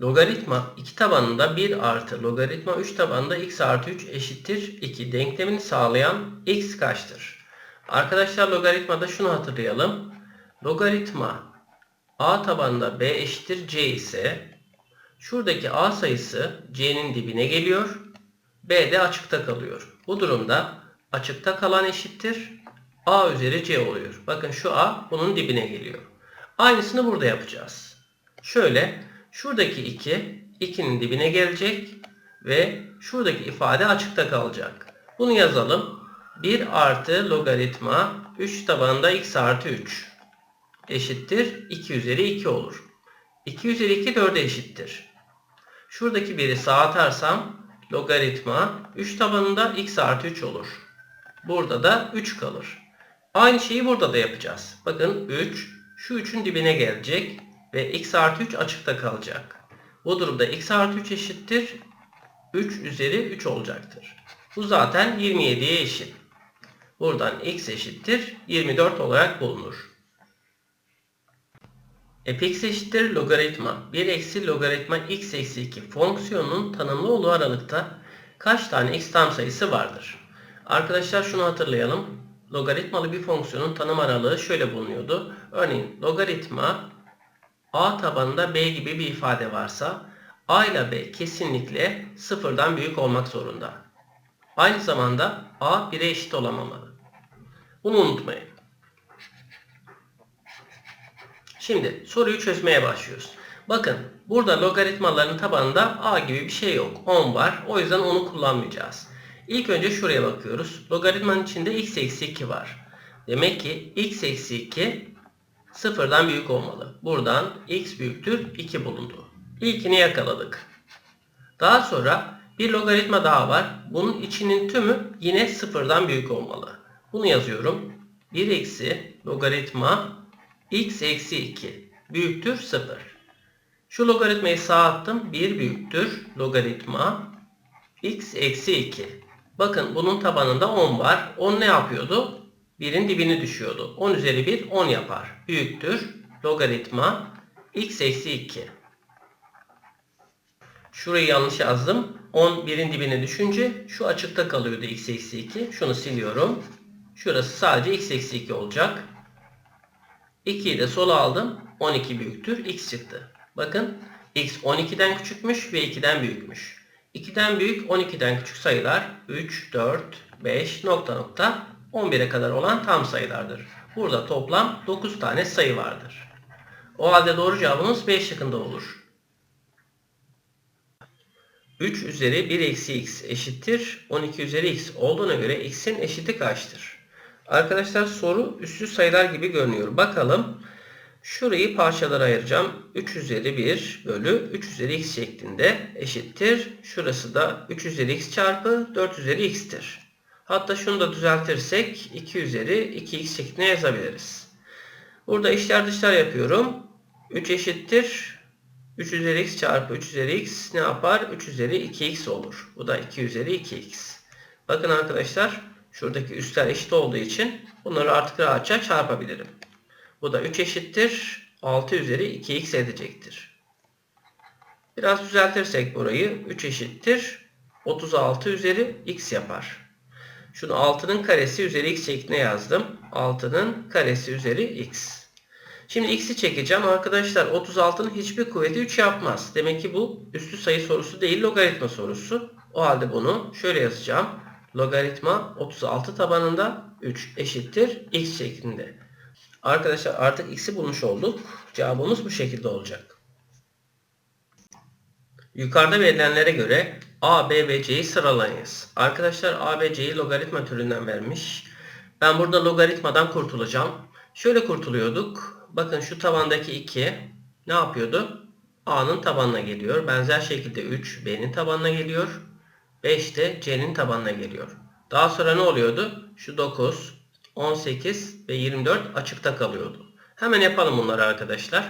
Logaritma 2 tabanında 1 artı logaritma 3 tabanında x artı 3 eşittir 2 denklemini sağlayan x kaçtır? Arkadaşlar logaritmada şunu hatırlayalım. Logaritma a tabanında b eşittir c ise şuradaki a sayısı c'nin dibine geliyor. b de açıkta kalıyor. Bu durumda açıkta kalan eşittir a üzeri c oluyor. Bakın şu a bunun dibine geliyor. Aynısını burada yapacağız. Şöyle şuradaki 2 2'nin dibine gelecek ve şuradaki ifade açıkta kalacak. Bunu yazalım. 1 artı logaritma 3 tabanında x artı 3 eşittir 2 üzeri 2 olur. 2 üzeri 2 4'e eşittir. Şuradaki biri sağa atarsam logaritma 3 tabanında x artı 3 olur. Burada da 3 kalır. Aynı şeyi burada da yapacağız. Bakın 3 şu 3'ün dibine gelecek ve x artı 3 açıkta kalacak. Bu durumda x artı 3 eşittir 3 üzeri 3 olacaktır. Bu zaten 27'ye eşit. Buradan x eşittir 24 olarak bulunur. fx eşittir logaritma 1 eksi logaritma x eksi 2 fonksiyonunun tanımlı olduğu aralıkta kaç tane x tam sayısı vardır? Arkadaşlar şunu hatırlayalım. Logaritmalı bir fonksiyonun tanım aralığı şöyle bulunuyordu. Örneğin logaritma a tabanında b gibi bir ifade varsa a ile b kesinlikle sıfırdan büyük olmak zorunda. Aynı zamanda a 1'e eşit olamamalı. Bunu unutmayın. Şimdi soruyu çözmeye başlıyoruz. Bakın burada logaritmaların tabanında a gibi bir şey yok. 10 var. O yüzden onu kullanmayacağız. İlk önce şuraya bakıyoruz. Logaritmanın içinde x eksi 2 var. Demek ki x eksi 2 sıfırdan büyük olmalı. Buradan x büyüktür 2 bulundu. İlkini yakaladık. Daha sonra bir logaritma daha var. Bunun içinin tümü yine sıfırdan büyük olmalı. Bunu yazıyorum. 1 eksi logaritma x eksi 2 büyüktür 0. Şu logaritmayı sağa attım. 1 büyüktür logaritma x eksi 2. Bakın bunun tabanında 10 var. 10 ne yapıyordu? 1'in dibini düşüyordu. 10 üzeri 1 10 yapar. Büyüktür logaritma x eksi 2. Şurayı yanlış yazdım. 10 1'in dibine düşünce şu açıkta kalıyordu x eksi 2. Şunu siliyorum. Şurası sadece x eksi 2 olacak. 2'yi de sola aldım. 12 büyüktür. x çıktı. Bakın x 12'den küçükmüş ve 2'den büyükmüş. 2'den büyük 12'den küçük sayılar 3, 4, 5 nokta nokta 11'e kadar olan tam sayılardır. Burada toplam 9 tane sayı vardır. O halde doğru cevabımız B şıkkında olur. 3 üzeri 1 eksi x eşittir 12 üzeri x olduğuna göre x'in eşiti kaçtır? Arkadaşlar soru üstü sayılar gibi görünüyor. Bakalım. Şurayı parçalara ayıracağım. 3 üzeri 1 bölü 3 üzeri x şeklinde eşittir. Şurası da 3 üzeri x çarpı 4 üzeri x'tir. Hatta şunu da düzeltirsek 2 üzeri 2x şeklinde yazabiliriz. Burada işler dışlar yapıyorum. 3 eşittir. 3 üzeri x çarpı 3 üzeri x ne yapar? 3 üzeri 2x olur. Bu da 2 üzeri 2x. Bakın arkadaşlar şuradaki üstler eşit olduğu için bunları artık rahatça çarpabilirim. Bu da 3 eşittir. 6 üzeri 2x edecektir. Biraz düzeltirsek burayı 3 eşittir. 36 üzeri x yapar. Şunu 6'nın karesi üzeri x şeklinde yazdım. 6'nın karesi üzeri x. Şimdi x'i çekeceğim. Arkadaşlar 36'nın hiçbir kuvveti 3 yapmaz. Demek ki bu üstü sayı sorusu değil logaritma sorusu. O halde bunu şöyle yazacağım. Logaritma 36 tabanında 3 eşittir x şeklinde. Arkadaşlar artık x'i bulmuş olduk. Cevabımız bu şekilde olacak. Yukarıda verilenlere göre A, B ve C'yi sıralayınız. Arkadaşlar A, B, C'yi logaritma türünden vermiş. Ben burada logaritmadan kurtulacağım. Şöyle kurtuluyorduk. Bakın şu tabandaki 2 ne yapıyordu? A'nın tabanına geliyor. Benzer şekilde 3 B'nin tabanına geliyor. 5 de C'nin tabanına geliyor. Daha sonra ne oluyordu? Şu 9, 18 ve 24 açıkta kalıyordu. Hemen yapalım bunları arkadaşlar.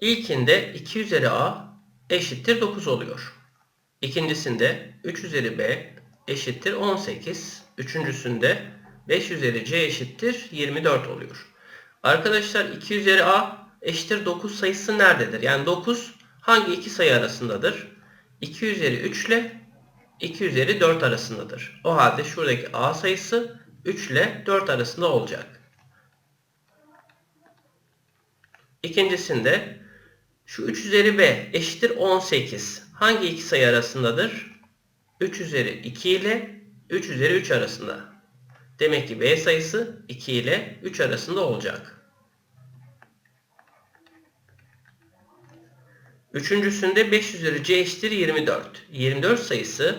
İlkinde 2 üzeri A eşittir 9 oluyor. İkincisinde 3 üzeri B eşittir 18. Üçüncüsünde 5 üzeri C eşittir 24 oluyor. Arkadaşlar 2 üzeri A eşittir 9 sayısı nerededir? Yani 9 hangi iki sayı arasındadır? 2 üzeri 3 ile 2 üzeri 4 arasındadır. O halde şuradaki A sayısı 3 ile 4 arasında olacak. İkincisinde şu 3 üzeri B eşittir 18. Hangi iki sayı arasındadır? 3 üzeri 2 ile 3 üzeri 3 arasında. Demek ki B sayısı 2 ile 3 arasında olacak. Üçüncüsünde 5 üzeri C eşittir 24. 24 sayısı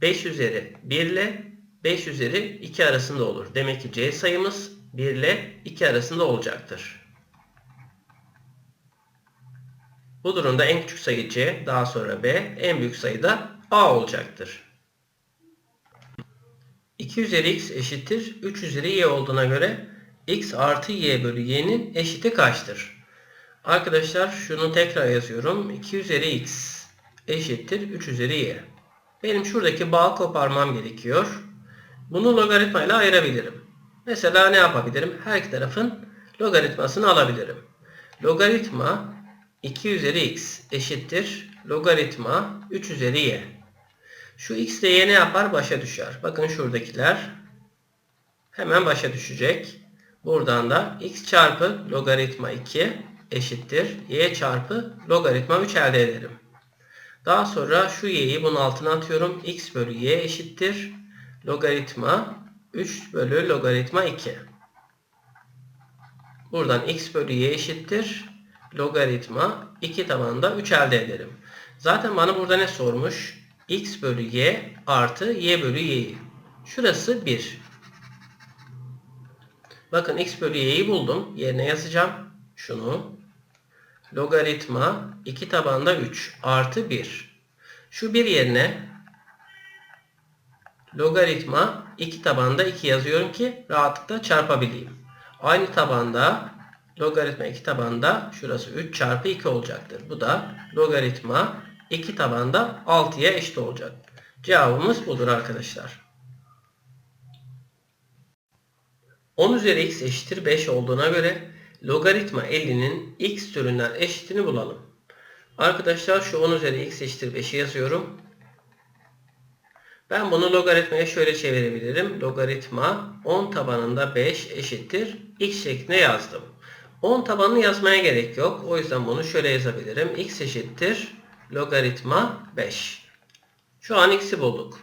5 üzeri 1 ile 5 üzeri 2 arasında olur. Demek ki C sayımız 1 ile 2 arasında olacaktır. Bu durumda en küçük sayı C, daha sonra B, en büyük sayı da A olacaktır. 2 üzeri x eşittir 3 üzeri y olduğuna göre x artı y bölü y'nin eşiti kaçtır? Arkadaşlar şunu tekrar yazıyorum. 2 üzeri x eşittir 3 üzeri y. Benim şuradaki bağ koparmam gerekiyor. Bunu logaritma ile ayırabilirim. Mesela ne yapabilirim? Her iki tarafın logaritmasını alabilirim. Logaritma 2 üzeri x eşittir logaritma 3 üzeri y. Şu x ile y ne yapar? Başa düşer. Bakın şuradakiler hemen başa düşecek. Buradan da x çarpı logaritma 2 eşittir y çarpı logaritma 3 elde ederim. Daha sonra şu y'yi bunun altına atıyorum. x bölü y eşittir logaritma 3 bölü logaritma 2. Buradan x bölü y eşittir logaritma 2 tabanında 3 elde ederim. Zaten bana burada ne sormuş? x bölü y artı y bölü y'yi. Şurası 1. Bakın x bölü y'yi buldum. Yerine yazacağım. Şunu. Logaritma 2 tabanda 3 artı 1. Şu bir yerine logaritma 2 tabanda 2 yazıyorum ki rahatlıkla çarpabileyim. Aynı tabanda logaritma 2 tabanda şurası 3 çarpı 2 olacaktır. Bu da logaritma 2 tabanda 6'ya eşit olacak. Cevabımız budur arkadaşlar. 10 üzeri x eşittir 5 olduğuna göre logaritma 50'nin x türünden eşitini bulalım. Arkadaşlar şu 10 üzeri x eşittir 5'i yazıyorum. Ben bunu logaritmaya şöyle çevirebilirim. Logaritma 10 tabanında 5 eşittir x şeklinde yazdım. 10 tabanını yazmaya gerek yok. O yüzden bunu şöyle yazabilirim. x eşittir logaritma 5. Şu an x'i bulduk.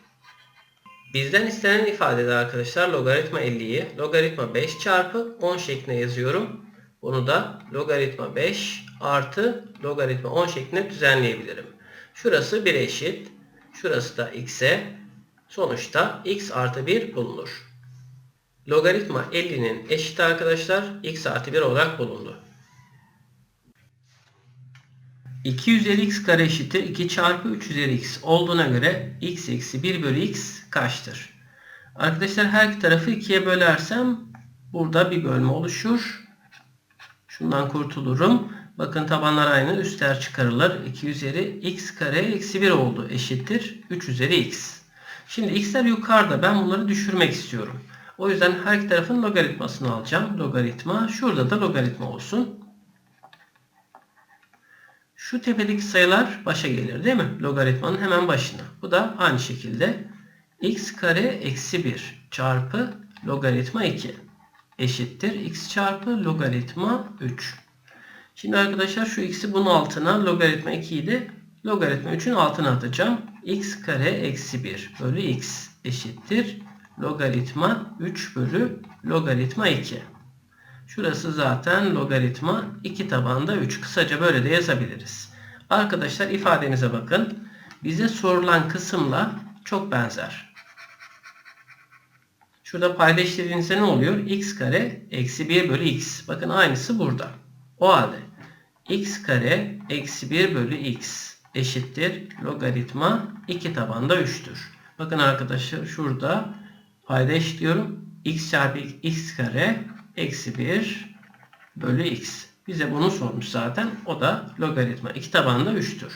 Bizden istenen ifadede arkadaşlar logaritma 50'yi logaritma 5 çarpı 10 şeklinde yazıyorum. Bunu da logaritma 5 artı logaritma 10 şeklinde düzenleyebilirim. Şurası 1 eşit. Şurası da x'e. Sonuçta x artı 1 bulunur. Logaritma 50'nin eşit arkadaşlar x artı 1 olarak bulundu. 2 üzeri x kare eşittir 2 çarpı 3 üzeri x olduğuna göre x eksi 1 bölü x kaçtır? Arkadaşlar her iki tarafı 2'ye bölersem burada bir bölme oluşur. Şundan kurtulurum. Bakın tabanlar aynı. Üstler çıkarılır. 2 üzeri x kare eksi 1 oldu. Eşittir 3 üzeri x. Şimdi x'ler yukarıda. Ben bunları düşürmek istiyorum. O yüzden her iki tarafın logaritmasını alacağım. Logaritma. Şurada da logaritma olsun. Şu tepedeki sayılar başa gelir değil mi? Logaritmanın hemen başına. Bu da aynı şekilde x kare eksi 1 çarpı logaritma 2 eşittir. x çarpı logaritma 3. Şimdi arkadaşlar şu x'i bunun altına logaritma 2'yi de logaritma 3'ün altına atacağım. x kare eksi 1 bölü x eşittir. Logaritma 3 bölü logaritma 2. Şurası zaten logaritma 2 tabanda 3. Kısaca böyle de yazabiliriz. Arkadaşlar ifademize bakın. Bize sorulan kısımla çok benzer. Şurada payda işlediğinizde ne oluyor? x kare eksi 1 bölü x. Bakın aynısı burada. O halde x kare eksi 1 bölü x eşittir logaritma 2 tabanda 3'tür. Bakın arkadaşlar şurada payda eşitliyorum. x çarpı x kare eksi 1 bölü x. Bize bunu sormuş zaten. O da logaritma 2 tabanında 3'tür.